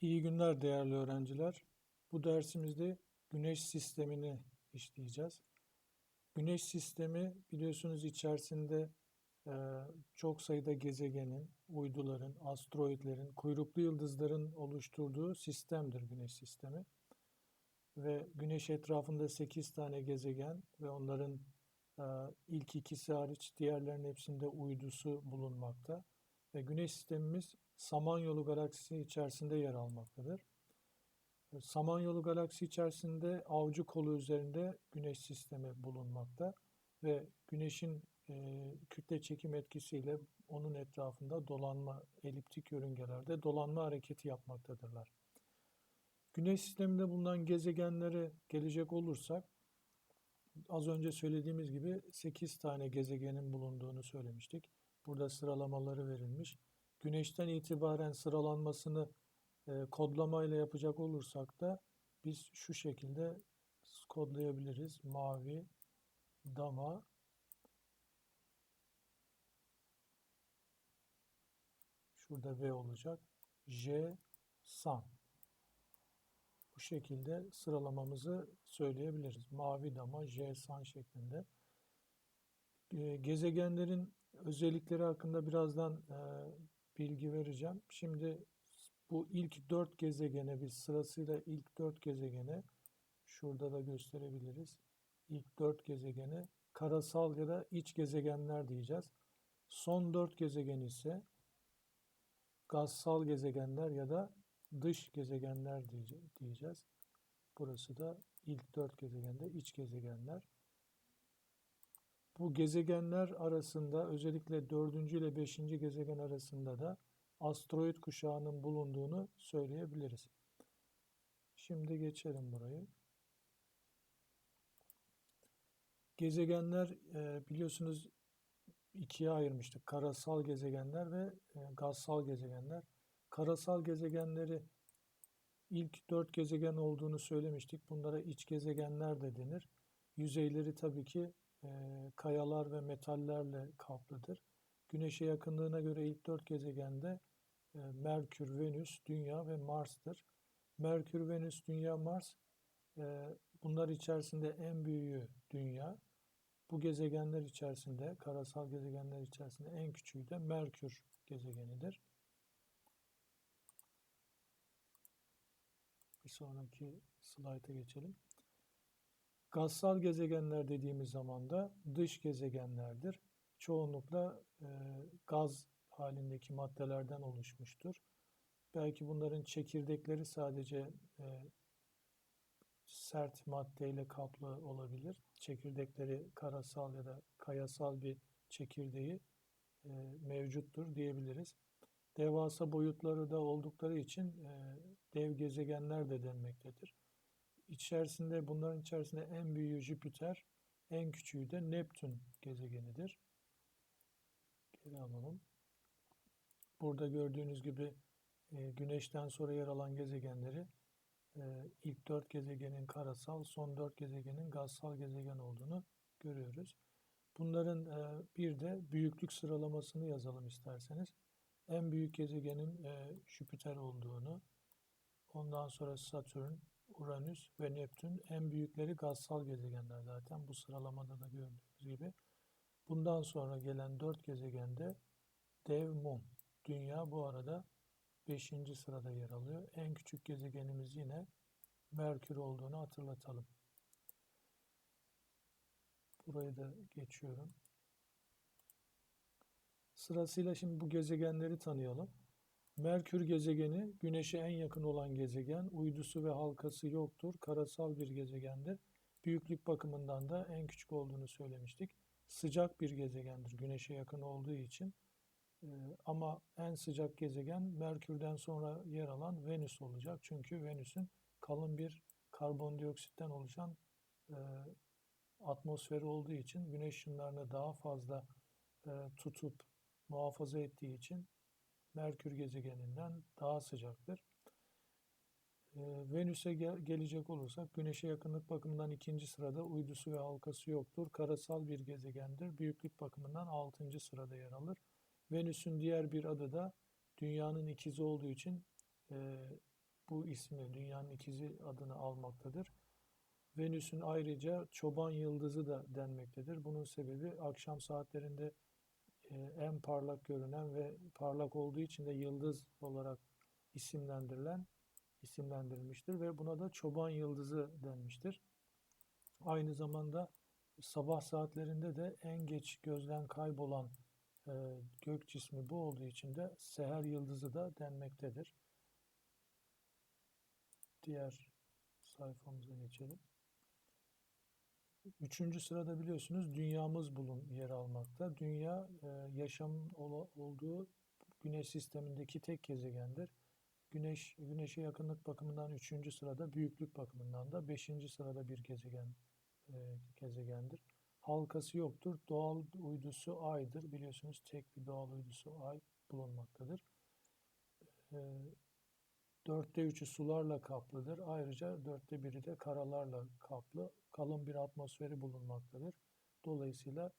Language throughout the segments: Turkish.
İyi günler değerli öğrenciler. Bu dersimizde Güneş sistemini işleyeceğiz. Güneş sistemi biliyorsunuz içerisinde e, çok sayıda gezegenin, uyduların, asteroidlerin, kuyruklu yıldızların oluşturduğu sistemdir Güneş sistemi. Ve Güneş etrafında 8 tane gezegen ve onların e, ilk ikisi hariç diğerlerinin hepsinde uydusu bulunmakta. Ve Güneş sistemimiz Samanyolu galaksisi içerisinde yer almaktadır. Samanyolu galaksisi içerisinde avcı kolu üzerinde Güneş sistemi bulunmakta ve Güneş'in e, kütle çekim etkisiyle onun etrafında dolanma, eliptik yörüngelerde dolanma hareketi yapmaktadırlar. Güneş sisteminde bulunan gezegenlere gelecek olursak, az önce söylediğimiz gibi 8 tane gezegenin bulunduğunu söylemiştik. Burada sıralamaları verilmiş. Güneşten itibaren sıralanmasını e, kodlamayla yapacak olursak da biz şu şekilde kodlayabiliriz. Mavi, dama, şurada V olacak. J, san. Bu şekilde sıralamamızı söyleyebiliriz. Mavi dama, J, san şeklinde. E, gezegenlerin özellikleri hakkında birazdan e, bilgi vereceğim. Şimdi bu ilk dört gezegene biz sırasıyla ilk dört gezegene şurada da gösterebiliriz. İlk dört gezegene karasal ya da iç gezegenler diyeceğiz. Son dört gezegen ise gazsal gezegenler ya da dış gezegenler diyeceğiz. Burası da ilk dört gezegende iç gezegenler. Bu gezegenler arasında özellikle dördüncü ile beşinci gezegen arasında da asteroid kuşağının bulunduğunu söyleyebiliriz. Şimdi geçelim burayı. Gezegenler e, biliyorsunuz ikiye ayırmıştık. Karasal gezegenler ve e, gazsal gezegenler. Karasal gezegenleri ilk dört gezegen olduğunu söylemiştik. Bunlara iç gezegenler de denir. Yüzeyleri tabii ki e, kayalar ve metallerle kaplıdır. Güneşe yakınlığına göre ilk dört gezegende e, Merkür, Venüs, Dünya ve Mars'tır. Merkür, Venüs, Dünya, Mars e, bunlar içerisinde en büyüğü Dünya. Bu gezegenler içerisinde, karasal gezegenler içerisinde en küçüğü de Merkür gezegenidir. Bir sonraki slayta geçelim. Gazsal gezegenler dediğimiz zaman da dış gezegenlerdir. Çoğunlukla e, gaz halindeki maddelerden oluşmuştur. Belki bunların çekirdekleri sadece e, sert maddeyle kaplı olabilir. Çekirdekleri karasal ya da kayasal bir çekirdeği e, mevcuttur diyebiliriz. Devasa boyutları da oldukları için e, dev gezegenler de denmektedir. İçerisinde bunların içerisinde en büyüğü Jüpiter, en küçüğü de Neptün gezegenidir. Geri alalım. Burada gördüğünüz gibi e, Güneş'ten sonra yer alan gezegenleri e, ilk dört gezegenin karasal, son dört gezegenin gazsal gezegen olduğunu görüyoruz. Bunların e, bir de büyüklük sıralamasını yazalım isterseniz. En büyük gezegenin e, Jüpiter olduğunu, ondan sonra Satürn, Uranüs ve Neptün en büyükleri gazsal gezegenler zaten bu sıralamada da gördüğünüz gibi. Bundan sonra gelen dört gezegende dev mum. Dünya bu arada 5. sırada yer alıyor. En küçük gezegenimiz yine Merkür olduğunu hatırlatalım. Burayı da geçiyorum. Sırasıyla şimdi bu gezegenleri tanıyalım. Merkür gezegeni Güneş'e en yakın olan gezegen, uydusu ve halkası yoktur, karasal bir gezegendir. Büyüklük bakımından da en küçük olduğunu söylemiştik. Sıcak bir gezegendir Güneş'e yakın olduğu için. Ee, ama en sıcak gezegen Merkür'den sonra yer alan Venüs olacak. Çünkü Venüs'ün kalın bir karbondioksitten oluşan e, atmosferi olduğu için güneş ışınlarını daha fazla e, tutup muhafaza ettiği için Merkür gezegeninden daha sıcaktır. E, Venüs'e gel gelecek olursak Güneş'e yakınlık bakımından ikinci sırada uydusu ve halkası yoktur. Karasal bir gezegendir. Büyüklük bakımından altıncı sırada yer alır. Venüs'ün diğer bir adı da Dünya'nın ikizi olduğu için e, bu ismi Dünyanın ikizi adını almaktadır. Venüs'ün ayrıca çoban yıldızı da denmektedir. Bunun sebebi akşam saatlerinde en parlak görünen ve parlak olduğu için de yıldız olarak isimlendirilen isimlendirilmiştir ve buna da çoban yıldızı denmiştir. Aynı zamanda sabah saatlerinde de en geç gözden kaybolan e, gök cismi bu olduğu için de seher yıldızı da denmektedir. Diğer sayfamıza geçelim. Üçüncü sırada biliyorsunuz dünyamız bulun yer almakta. Dünya e, yaşamın olduğu güneş sistemindeki tek gezegendir. Güneş güneşe yakınlık bakımından üçüncü sırada, büyüklük bakımından da beşinci sırada bir gezegen e, gezegendir. Halkası yoktur. Doğal uydusu Ay'dır. Biliyorsunuz tek bir doğal uydusu Ay bulunmaktadır. E, dörtte üçü sularla kaplıdır. Ayrıca dörtte biri de karalarla kaplı. Kalın bir atmosferi bulunmaktadır. Dolayısıyla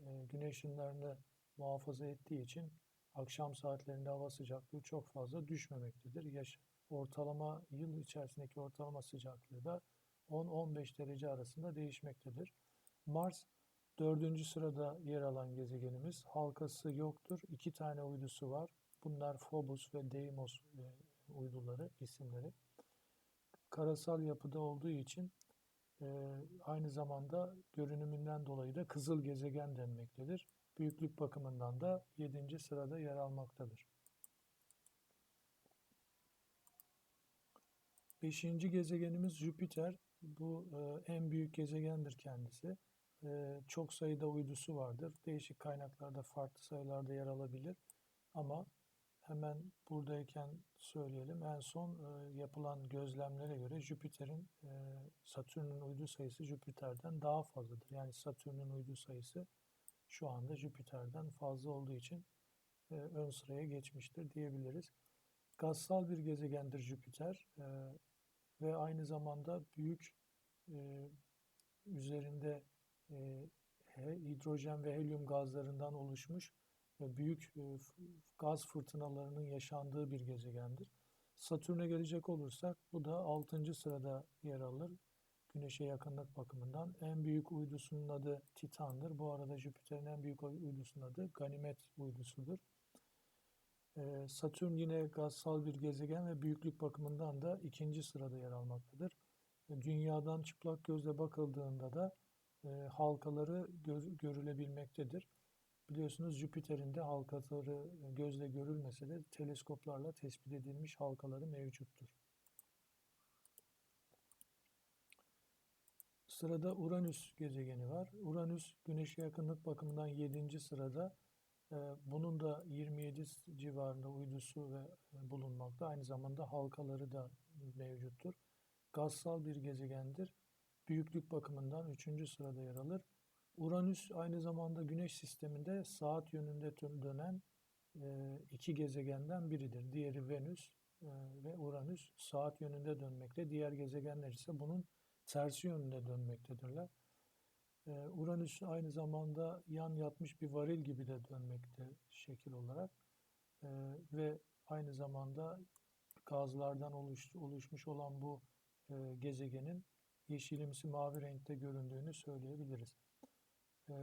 e, güneş ışınlarını muhafaza ettiği için akşam saatlerinde hava sıcaklığı çok fazla düşmemektedir. Yaş ortalama yıl içerisindeki ortalama sıcaklığı da 10-15 derece arasında değişmektedir. Mars dördüncü sırada yer alan gezegenimiz. Halkası yoktur. İki tane uydusu var. Bunlar Phobos ve Deimos e, uyduları, isimleri. Karasal yapıda olduğu için e, aynı zamanda görünümünden dolayı da kızıl gezegen denmektedir. Büyüklük bakımından da 7. sırada yer almaktadır. Beşinci gezegenimiz Jüpiter. Bu e, en büyük gezegendir kendisi. E, çok sayıda uydusu vardır. Değişik kaynaklarda farklı sayılarda yer alabilir. Ama hemen buradayken söyleyelim. En son e, yapılan gözlemlere göre Jüpiter'in, e, Satürn'ün uydu sayısı Jüpiter'den daha fazladır. Yani Satürn'ün uydu sayısı şu anda Jüpiter'den fazla olduğu için e, ön sıraya geçmiştir diyebiliriz. Gazsal bir gezegendir Jüpiter e, ve aynı zamanda büyük e, üzerinde e, hidrojen ve helyum gazlarından oluşmuş ve büyük e, gaz fırtınalarının yaşandığı bir gezegendir. Satürn'e gelecek olursak bu da 6. sırada yer alır. Güneş'e yakınlık bakımından. En büyük uydusunun adı Titan'dır. Bu arada Jüpiter'in en büyük uydusunun adı Ganimet uydusudur. Ee, Satürn yine gazsal bir gezegen ve büyüklük bakımından da ikinci sırada yer almaktadır. Dünyadan çıplak gözle bakıldığında da e, halkaları gör, görülebilmektedir. Biliyorsunuz Jüpiter'in de halkaları gözle görülmese de teleskoplarla tespit edilmiş halkaları mevcuttur. Sırada Uranüs gezegeni var. Uranüs Güneş'e yakınlık bakımından 7. sırada. Ee, bunun da 27 civarında uydusu ve e, bulunmakta. Aynı zamanda halkaları da mevcuttur. Gazsal bir gezegendir. Büyüklük bakımından 3. sırada yer alır. Uranüs aynı zamanda Güneş sisteminde saat yönünde dönen e, iki gezegenden biridir. Diğeri Venüs e, ve Uranüs saat yönünde dönmekte. Diğer gezegenler ise bunun tersi yönünde dönmektedirler. Uranüs aynı zamanda yan yatmış bir varil gibi de dönmekte şekil olarak ve aynı zamanda gazlardan oluş, oluşmuş olan bu gezegenin yeşilimsi mavi renkte göründüğünü söyleyebiliriz.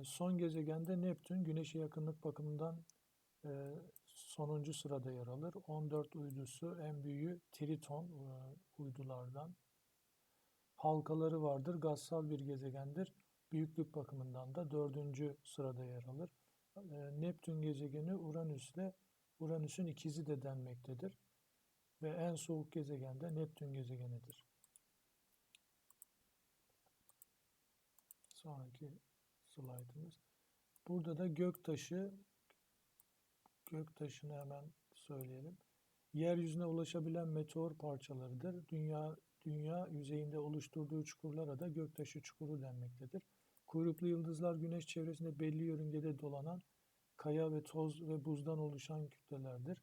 Son gezegende Neptün, Güneş'e yakınlık bakımından sonuncu sırada yer alır. 14 uydusu en büyüğü Triton uydulardan halkaları vardır. Gazsal bir gezegendir. Büyüklük bakımından da dördüncü sırada yer alır. Ee, Neptün gezegeni Uranüs ile Uranüs'ün ikizi de denmektedir. Ve en soğuk gezegen de Neptün gezegenidir. Sonraki slaytımız. Burada da göktaşı göktaşını hemen söyleyelim. Yeryüzüne ulaşabilen meteor parçalarıdır. Dünya dünya yüzeyinde oluşturduğu çukurlara da göktaşı çukuru denmektedir. Kuyruklu yıldızlar güneş çevresinde belli yörüngede dolanan kaya ve toz ve buzdan oluşan kütlelerdir.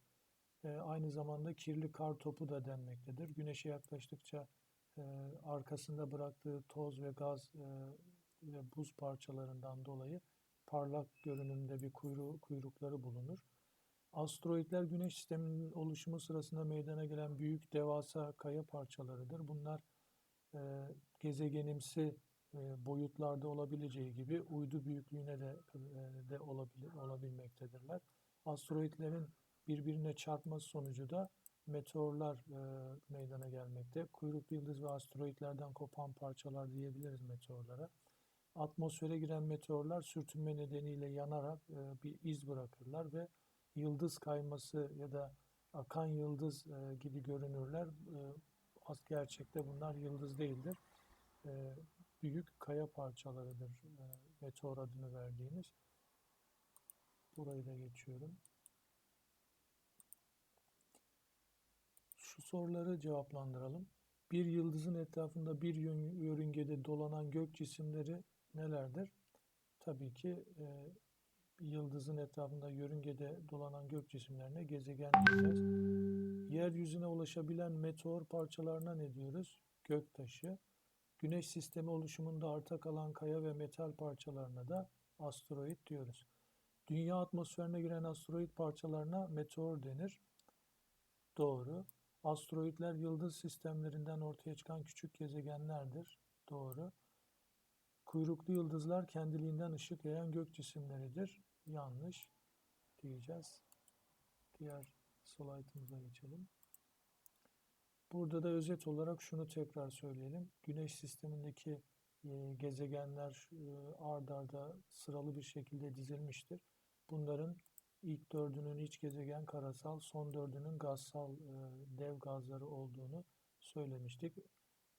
E, aynı zamanda kirli kar topu da denmektedir. Güneşe yaklaştıkça e, arkasında bıraktığı toz ve gaz e, ve buz parçalarından dolayı parlak görünümde bir kuyruğu, kuyrukları bulunur. Asteroidler Güneş sisteminin oluşumu sırasında meydana gelen büyük devasa kaya parçalarıdır. Bunlar e, gezegenimsi e, boyutlarda olabileceği gibi uydu büyüklüğüne de e, de olabilir olabilmektedirler. Asteroidlerin birbirine çarpması sonucu da meteorlar e, meydana gelmekte. Kuyruklu yıldız ve asteroidlerden kopan parçalar diyebiliriz meteorlara. Atmosfere giren meteorlar sürtünme nedeniyle yanarak e, bir iz bırakırlar ve yıldız kayması ya da akan yıldız e, gibi görünürler. E, gerçekte bunlar yıldız değildir. E, büyük kaya parçalarıdır e, meteor adını verdiğimiz. Burayı da geçiyorum. Şu soruları cevaplandıralım. Bir yıldızın etrafında bir yörüngede dolanan gök cisimleri nelerdir? Tabii ki e, yıldızın etrafında yörüngede dolanan gök cisimlerine gezegen diyeceğiz. Yeryüzüne ulaşabilen meteor parçalarına ne diyoruz? Göktaşı. Güneş sistemi oluşumunda arta kalan kaya ve metal parçalarına da asteroid diyoruz. Dünya atmosferine giren asteroid parçalarına meteor denir. Doğru. Asteroidler yıldız sistemlerinden ortaya çıkan küçük gezegenlerdir. Doğru. Kuyruklu yıldızlar kendiliğinden ışık yayan gök cisimleridir. Yanlış diyeceğiz. Diğer slaytımıza geçelim. Burada da özet olarak şunu tekrar söyleyelim. Güneş sistemindeki e, gezegenler e, ard arda sıralı bir şekilde dizilmiştir. Bunların ilk dördünün iç gezegen karasal, son dördünün gazsal e, dev gazları olduğunu söylemiştik.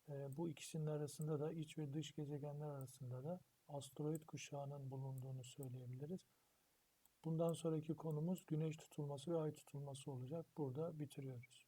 E, bu ikisinin arasında da iç ve dış gezegenler arasında da asteroid kuşağının bulunduğunu söyleyebiliriz. Bundan sonraki konumuz güneş tutulması ve ay tutulması olacak. Burada bitiriyoruz.